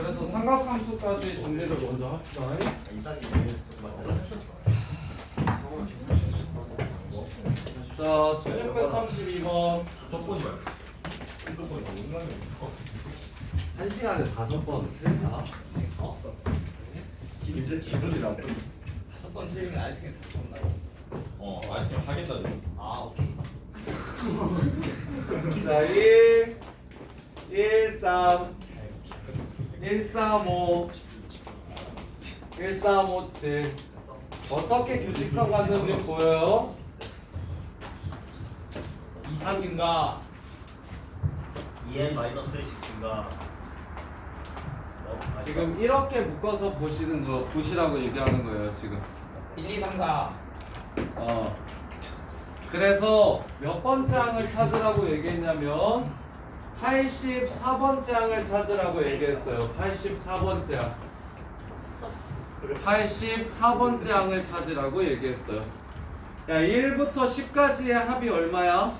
그래서 삼각함수까지 정리를 먼저 합시다. 자, 1632번. 다섯 번이 말고 일곱 번이 너무 많네. 한 시간에 다섯 번 틀린다. 어? 진짜 기분이 나빠. 다섯 번 틀리면 아이스크림 다 먹나요? 어 아이스크림 하겠다. 아 오케이 자, 1, 1, 3, 1, 3, 5, 1, 3, 5, 7. 어떻게 규칙성 갖는지 보여요? 20 증가 2n 마이너스 1씩 증가. 어. 지금 이렇게 묶어서 보시는 거, 보시라고 얘기하는 거예요, 지금. 1, 2, 3, 4 어. 그래서 몇 번째 항을 찾으라고 얘기했냐면 84번째 항을 찾으라고 얘기했어요. 84번째 항. 84번째 항을 찾으라고 얘기했어요. 야, 1부터 10까지의 합이 얼마야?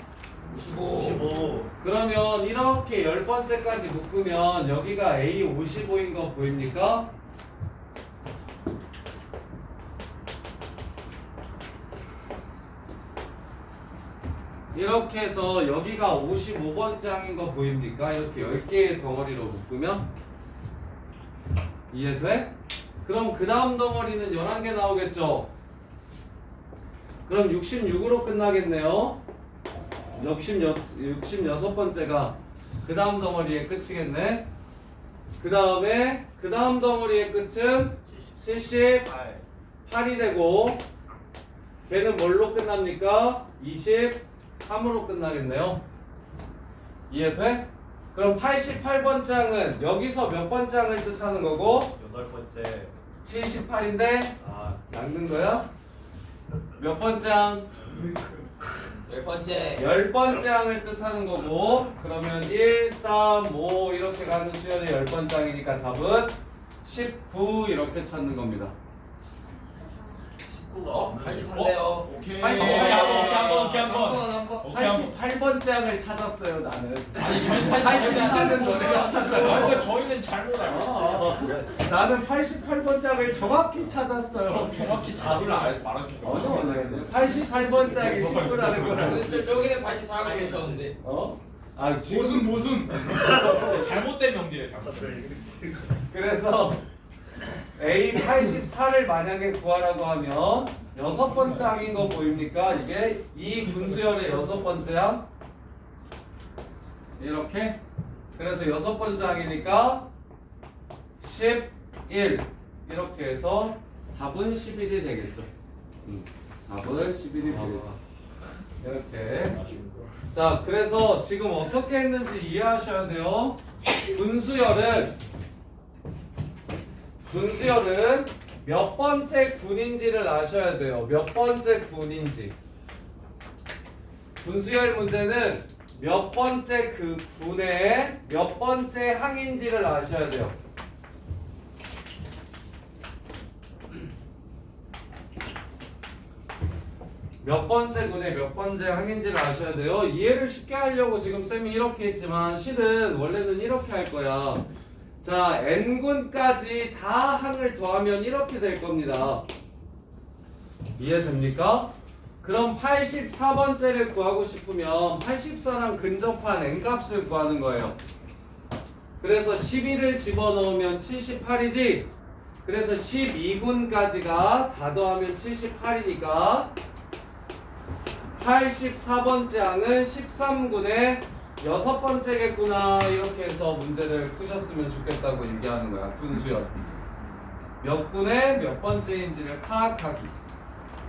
55 55. 그러면 이렇게 10번째까지 묶으면 여기가 A 55인 거 보입니까? 이렇게 해서 여기가 55번째 항인 거 보입니까? 이렇게 10개의 덩어리로 묶으면 이해돼? 그럼 그 다음 덩어리는 11개 나오겠죠? 그럼 66으로 끝나겠네요 66, 66번째가 그 다음 덩어리의 끝이겠네 그 다음에 그 다음 덩어리의 끝은 78이 되고 걔는 뭘로 끝납니까? 23으로 끝나겠네요 이해 돼? 그럼 88번 장은 여기서 몇 번 장을 뜻하는 거고 여덟 번째. 78인데 아 낚는 거야? 몇 번 장? 열 번째 열 번째 항을 뜻하는 거고 그러면 1, 3, 5 이렇게 가는 수열의 열 번째 항이니까 답은 19 이렇게 찾는 겁니다. 19가 어? 83대요 오케이. 팔십. 오케이 한번 오케이 한번 오케이 한번. 한번 오케이 한번. 88번째 항을 찾았어요 나는. 아니 저희 84는 너네가 찾아요. 아니 저희는 잘못 알고 있어요 어, 나는 88번째 항을 정확히 찾았어요. 정확히 답을 알- 어느 원하겠네. 88번째 항이 19라는 걸. 저 저기는 84가 그러셨는데 어? 아 지금 모순 잘못된 명제예요. 잘못. 그래서 A 84를 만약에 구하라고 하면 여섯 번째 항인 거 보입니까? 이게 이 분수열의 여섯 번째 항 이렇게 그래서 여섯 번째 항이니까 11 이렇게 해서 답은 11이 되겠죠. 음, 답은 11이 되겠죠. 이렇게 자 그래서 지금 어떻게 했는지 이해하셔야 돼요. 분수열은 분수열은 몇 번째 군인지를 아셔야 돼요. 몇 번째 군인지. 분수열 문제는 몇 번째 그 군의 몇 번째 항인지를 아셔야 돼요. 몇 번째 군의 몇 번째 항인지를 아셔야 돼요. 이해를 쉽게 하려고 지금 쌤이 이렇게 했지만 실은 원래는 이렇게 할 거야. 자, n군까지 다 항을 더하면 이렇게 될 겁니다. 이해됩니까? 그럼 84번째를 구하고 싶으면 84랑 근접한 n값을 구하는 거예요. 그래서 11을 집어넣으면 78이지. 그래서 12군까지가 다 더하면 78이니까 84번째 항은 13군의 여섯 번째겠구나 이렇게 해서 문제를 푸셨으면 좋겠다고 얘기하는 거야 분수열 몇 군의 몇 번째인지를 파악하기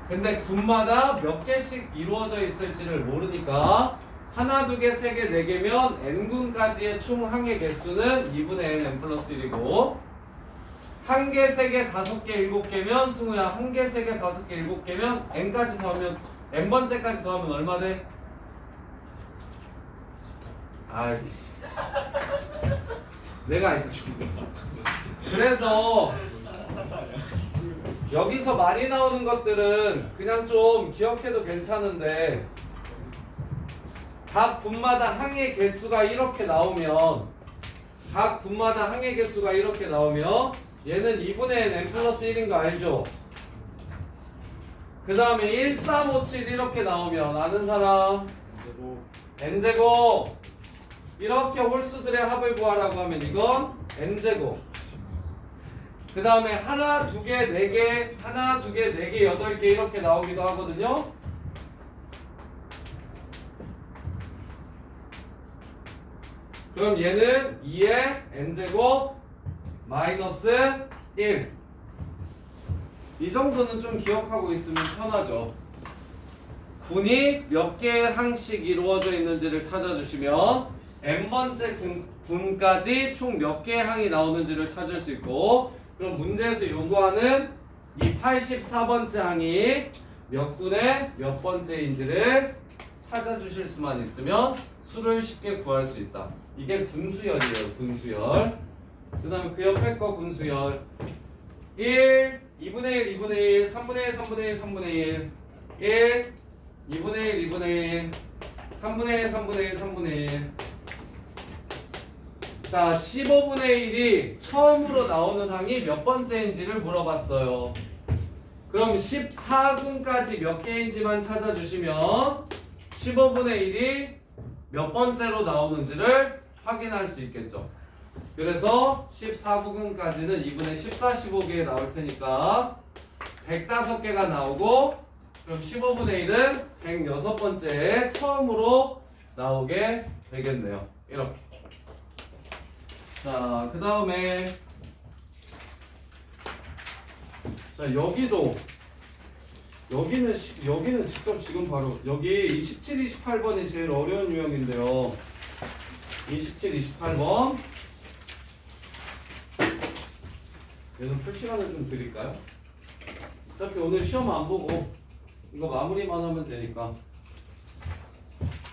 근데 군마다 몇 개씩 이루어져 있을지를 모르니까 하나, 두 개, 세 개, 네 개면 n군까지의 총 항의 개수는 2분의 n, n 플러스 1이고 한 개, 세 개, 다섯 개, 일곱 개면 승우야 한 개, 세 개, 다섯 개, 일곱 개면 n까지 더하면 n 번째까지 더하면 얼마 돼? 아이씨. 내가 알고 그래서 여기서 많이 나오는 것들은 그냥 좀 기억해도 괜찮은데 각 군마다 항의 개수가 이렇게 나오면 각 분마다 항의 개수가 이렇게 나오며 얘는 2분의 n n 플러스 1인 거 알죠? 그 다음에 1, 3, 5, 7 이렇게 나오면 아는 사람? N제곱 이렇게 홀수들의 합을 구하라고 하면 이건 n제곱 그 다음에 하나, 두 개, 네 개, 하나, 두 개, 네 개, 여덟 개 이렇게 나오기도 하거든요. 그럼 얘는 2의 n제곱 마이너스 1. 이 정도는 좀 기억하고 있으면 편하죠. 군이 몇 개의 항씩 이루어져 있는지를 찾아주시면 n번째 군, 군까지 총 몇 개의 항이 나오는지를 찾을 수 있고 그럼 문제에서 요구하는 이 84번째 항이 몇 군의 몇 번째인지를 찾아주실 수만 있으면 수를 쉽게 구할 수 있다. 이게 군수열이에요. 군수열. 그 다음에 그 옆에 거 군수열 1, 2분의 1, 2분의 1, 3분의 1, 3분의 1, 3분의 1 1, 2분의 1, 2분의 1 3분의 1, 3분의 1, 3분의 1 자, 15분의 1이 처음으로 나오는 항이 몇 번째인지를 물어봤어요. 그럼 14군까지 몇 개인지만 찾아주시면 15분의 1이 몇 번째로 나오는지를 확인할 수 있겠죠. 그래서 14부근까지는 2분의 14, 15개 나올 테니까 105개가 나오고 그럼 15분의 1은 106번째에 처음으로 나오게 되겠네요. 이렇게. 자, 그 다음에 자 여기도 여기는 시- 여기는 직접 지금 바로 여기 27, 28번이 제일 어려운 유형인데요. 27, 28번 얘는 풀 시간을 좀 드릴까요? 어차피 오늘 시험 안 보고 이거 마무리만 하면 되니까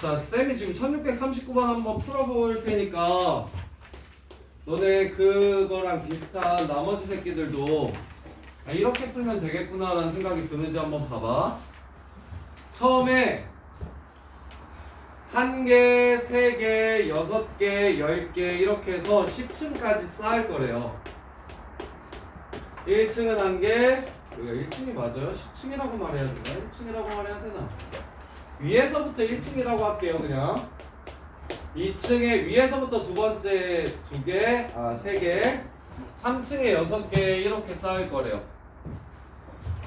자 쌤이 지금 1639번 한번 풀어볼 테니까 너네 그거랑 비슷한 나머지 새끼들도 아, 이렇게 풀면 되겠구나라는 생각이 드는지 한번 봐봐. 처음에 한 개, 세 개, 여섯 개, 열 개 이렇게 해서 10층까지 쌓을 거래요. 1층은 한 개, 여기가 1층이 맞아요? 10층이라고 말해야 되나? 1층이라고 말해야 되나? 위에서부터 1층이라고 할게요, 그냥. 2층에 위에서부터 두 번째 두 개, 아, 세 개, 3층에 여섯 개 이렇게 쌓을 거래요.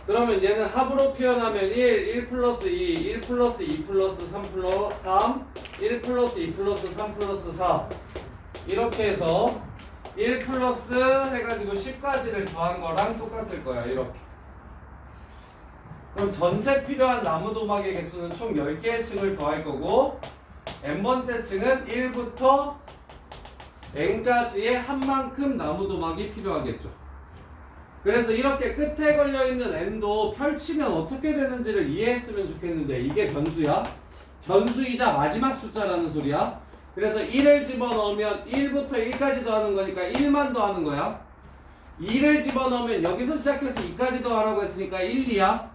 그러면 얘는 합으로 표현하면 1, 1 플러스 2, 1 플러스 2 플러스 3 플러스 3, 1 플러스 2 플러스 3 플러스 4 이렇게 해서 1 플러스 해가지고 10까지를 더한 거랑 똑같을 거야 이렇게 그럼 전체 필요한 나무 도막의 개수는 총 10개의 층을 더할 거고 n번째 층은 1부터 n까지의 한 만큼 나무 도막이 필요하겠죠. 그래서 이렇게 끝에 걸려있는 n도 펼치면 어떻게 되는지를 이해했으면 좋겠는데 이게 변수야. 변수이자 마지막 숫자라는 소리야. 그래서 1을 집어넣으면 1부터 1까지 더하는 거니까 1만 더하는 거야. 2를 집어넣으면 여기서 시작해서 2까지 더하라고 했으니까 1, 2야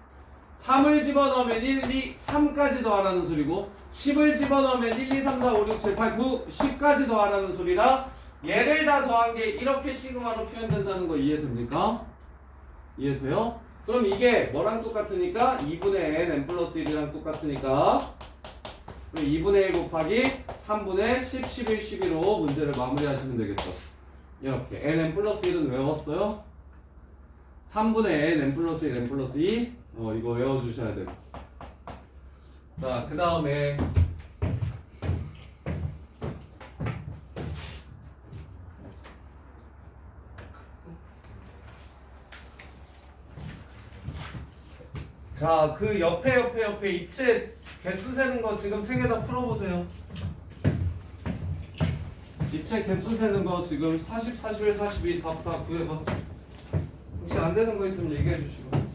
3을 집어넣으면 1, 2, 3까지 더하라는 소리고 10을 집어넣으면 1, 2, 3, 4, 5, 6, 7, 8, 9, 10까지 더하라는 소리라 얘를 다 더한 게 이렇게 시그마로 표현된다는 거 이해됩니까? 이해돼요? 그럼 이게 뭐랑 똑같으니까 2분의 n, n 플러스 1이랑 똑같으니까 그럼 2분의 1 곱하기 3분의 10, 11, 12로 문제를 마무리하시면 되겠죠. 이렇게 n, n 플러스 1은 외웠어요? 3분의 n, n 플러스 1, n 플러스 2 어, 이거 외워주셔야 돼요. 자, 그 다음에 자, 그 옆에 옆에 옆에 입체 개수 세는 거 지금 세 개 다 풀어보세요. 입체 개수 세는 거 지금 40, 41, 42답다 구해봐. 혹시 안 되는 거 있으면 얘기해 주시고.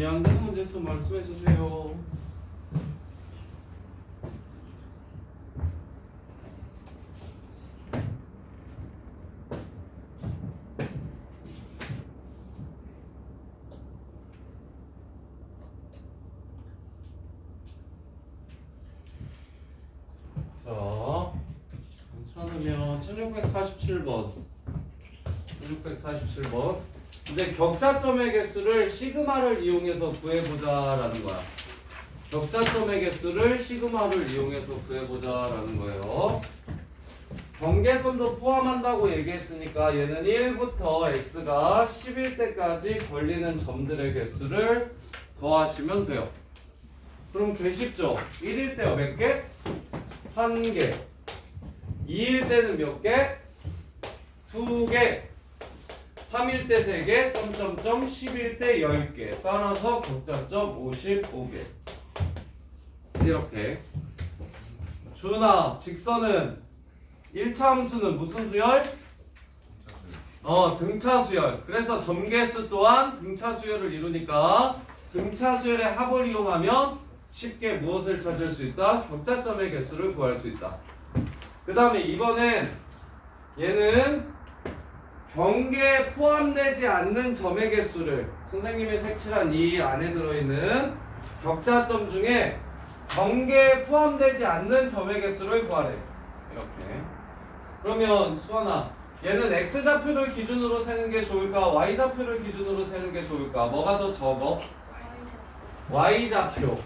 이해 안 되는 문제 있으면 말씀해 주세요. 자, 괜찮으면 1647번. 1647번. 이제 격자점의 개수를 시그마를 이용해서 구해보자라는 거야. 격자점의 개수를 시그마를 이용해서 구해보자라는 거예요. 경계선도 포함한다고 얘기했으니까 얘는 1부터 x가 10일 때까지 걸리는 점들의 개수를 더하시면 돼요. 그럼 개 쉽죠? 1일 때요 몇 개? 한 개. 2일 때는 몇 개? 두 개. 3일 때 3개, 점점점 10일 때 10개. 따라서 격자점 55개. 이렇게. 준아, 직선은 1차 함수는 무슨 수열? 어, 등차 수열. 그래서 점개수 또한 등차 수열을 이루니까 등차 수열의 합을 이용하면 쉽게 무엇을 찾을 수 있다? 격자점의 개수를 구할 수 있다. 그 다음에 이번엔 얘는 경계에 포함되지 않는 점의 개수를 선생님이 색칠한 이 안에 들어있는 격자점 중에 경계에 포함되지 않는 점의 개수를 구하래. 이렇게. 그러면 수아나 얘는 x 좌표를 기준으로 세는 게 좋을까? y 좌표를 기준으로 세는 게 좋을까? 뭐가 더 적어? y 좌표.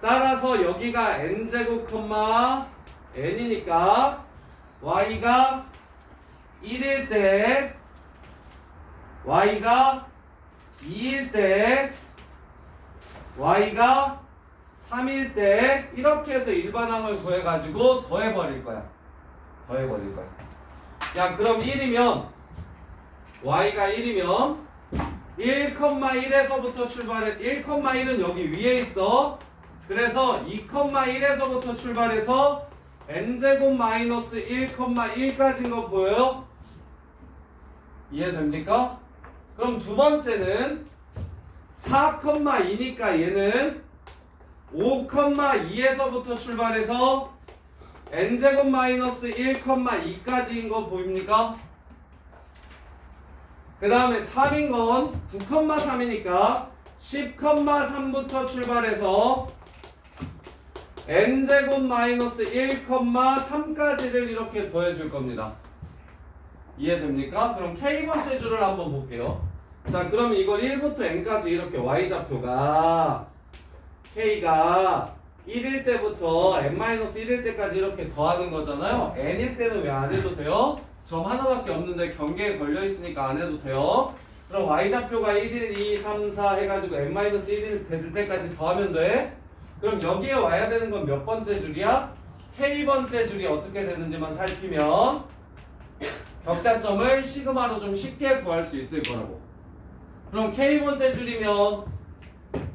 따라서 여기가 n 제곱 콤마 n이니까 y가 1일 때 y가 2일 때 y가 3일 때 이렇게 해서 일반항을 구해가지고 더해버릴 거야. 더해버릴 거야. 야 그럼 1이면 y가 1이면 1,1에서부터 출발해 1,1은 여기 위에 있어. 그래서 2,1에서부터 출발해서 n제곱 마이너스 1,1까지인 거 보여요? 이해됩니까? 그럼 두 번째는 4,2니까 얘는 5,2에서부터 출발해서 n제곱 마이너스 1,2까지인 거 보입니까? 그 다음에 3인 건 9,3이니까 10,3부터 출발해서 n제곱 마이너스 1,3까지를 이렇게 더해줄 겁니다. 이해됩니까? 그럼 k번째 줄을 한번 볼게요. 자, 그럼 이걸 1부터 n까지 이렇게 y좌표가 k가 1일 때부터 n-1일 때까지 이렇게 더하는 거잖아요. n일 때는 왜 안 해도 돼요? 점 하나밖에 없는데 경계에 걸려 있으니까 안 해도 돼요. 그럼 y좌표가 1일, 2, 3, 4 해가지고 n-1일 될 때까지 더하면 돼. 그럼 여기에 와야 되는 건 몇 번째 줄이야? k번째 줄이 어떻게 되는지만 살피면 격자점을 시그마로 좀 쉽게 구할 수 있을 거라고. 그럼 k번째 줄이면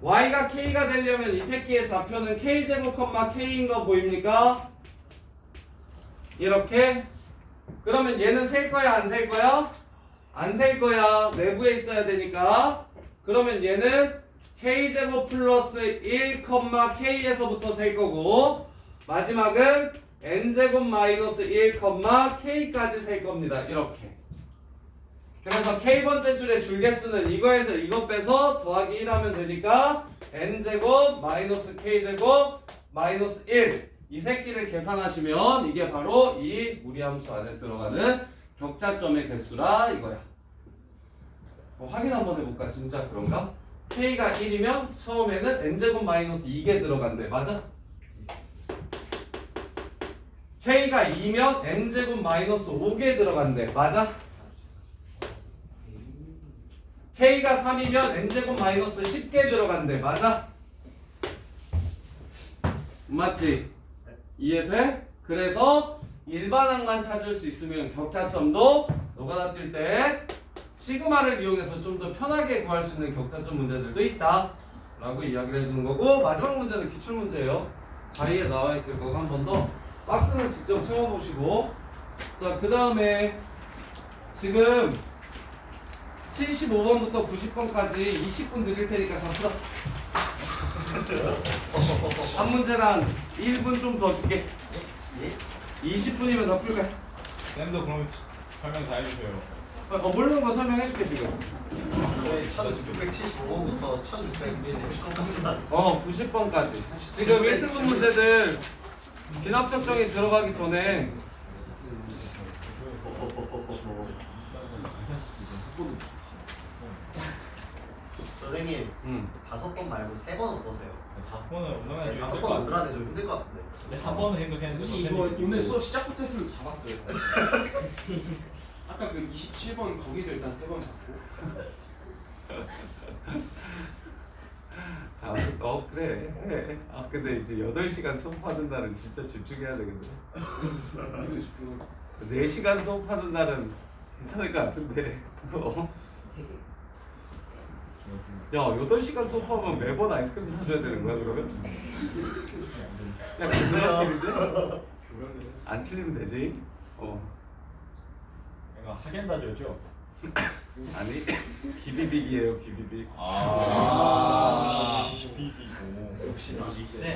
y가 k가 되려면 이 새끼의 좌표는 k제곱 k인 거 보입니까? 이렇게 그러면 얘는 셀 거야 안 셀 거야? 안 셀 거야 내부에 있어야 되니까 그러면 얘는 k제곱 플러스 1 컴마 k에서부터 셀 거고 마지막은 n제곱 마이너스 1 컴마 k까지 셀 겁니다. 이렇게. 그래서 k번째 줄의 줄개수는 이거에서 이거 빼서 더하기 1 하면 되니까 n제곱 마이너스 k제곱 마이너스 1 이 새끼를 계산하시면 이게 바로 이 무리함수 안에 들어가는 격자점의 개수라 이거야. 어, 확인 한번 해볼까? 진짜 그런가? k가 1이면 처음에는 n제곱 마이너스 2개 들어간대. 맞아? K가 2면 n제곱 마이너스 5개 들어간대 맞아? k가 3이면 n제곱 마이너스 10개 들어간대 맞아? 맞지? 이해돼? 그래서 일반항만 찾을 수 있으면 격자점도 노가다 뛸 때 시그마를 이용해서 좀 더 편하게 구할 수 있는 격자점 문제들도 있다 라고 이야기를 해주는 거고 마지막 문제는 기출문제예요 자리에 나와 있을 거고 한 번 더 박스를 직접 채워보시고 자 그 다음에 지금 75번부터 90번까지 20분 드릴 테니까 다 풀어. 한 문제당 1분 좀 더 줄게. 20분이면 다 풀게. 쌤도 그럼 설명 다 해주세요. 어, 모르는 거 설명해줄게 지금. 저희 1675번부터 1690번까지만 어, 90번까지. 지금 1등급 문제들 기납 측정이 들어가기 전에 선생님 음. 다섯 번 말고 세 번 어떠세요? 다섯 번은 운동하기 네, 좀 다섯 힘들 것 번 같은데. 들어야 좀 힘들 것 같은데 근데 한 번은 생각했는데 굳이 이거 오늘 수업 시작부터 했으면 잡았어요. 아까 그 27번 거기서 일단 세번 잡고 아, 어 그래. 해. 아 근데 이제 8시간 수업하는 날은 진짜 집중해야 되겠네. 이거 집중. 4시간 수업하는 날은 괜찮을 것 같은데. 어? 야, 8시간 수업하면 매번 아이스크림 사줘야 되는 거야, 그러면? 야, 그거 안 틀리면 되지. 어. 이거 하겐다즈였죠? 아니, 기비빅이에요, 기비빅. 아. 역시 네.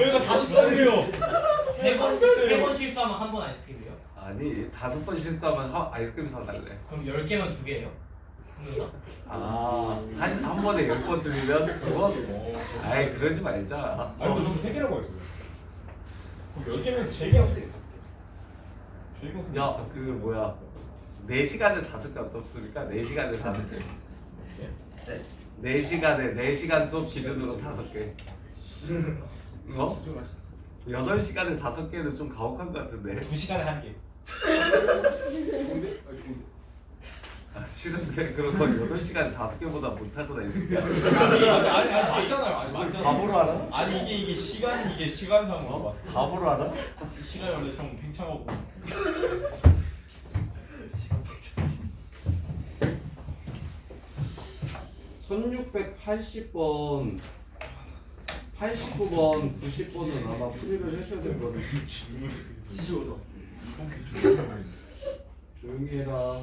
여기가 40살이에요. 세번세번 실수하면 한 번 아이스크림이요? 아니, 다섯 번 실수하면 하, 아이스크림 사달래. 그럼 열 개면 두 개예요? 누나? 아, 한, 한 번에 열번 틀리면 두 번? 아이, 그러지 말자. 아니 근데 세 개라고 했어요. 그럼 열 개면 세 개야? 주인공 야, 그 뭐야. 4시간에 다섯 개 어떻습니까? 4시간에 다섯 개. 네? 4시간에 4시간 수업 기준으로 다섯 개. 어? 8시간에 다섯 개는 좀 가혹한 것 같은데. 두 시간에 한 개. 아 싫은데 그런 건 8시간 다섯 개보다 못하잖아. 이 새끼야. 아니 아니 아니 맞잖아요. 아니 맞잖아. 바보로 알아? 아니 이게 이게 시간 이게 시간상으로 봤어. 바보로 알아? 이 시간이 원래 좀 팽창하고. 1680번 89번, 90번은 아마 풀이를 했어야 될 거네. 지지오다. 조용히 해라.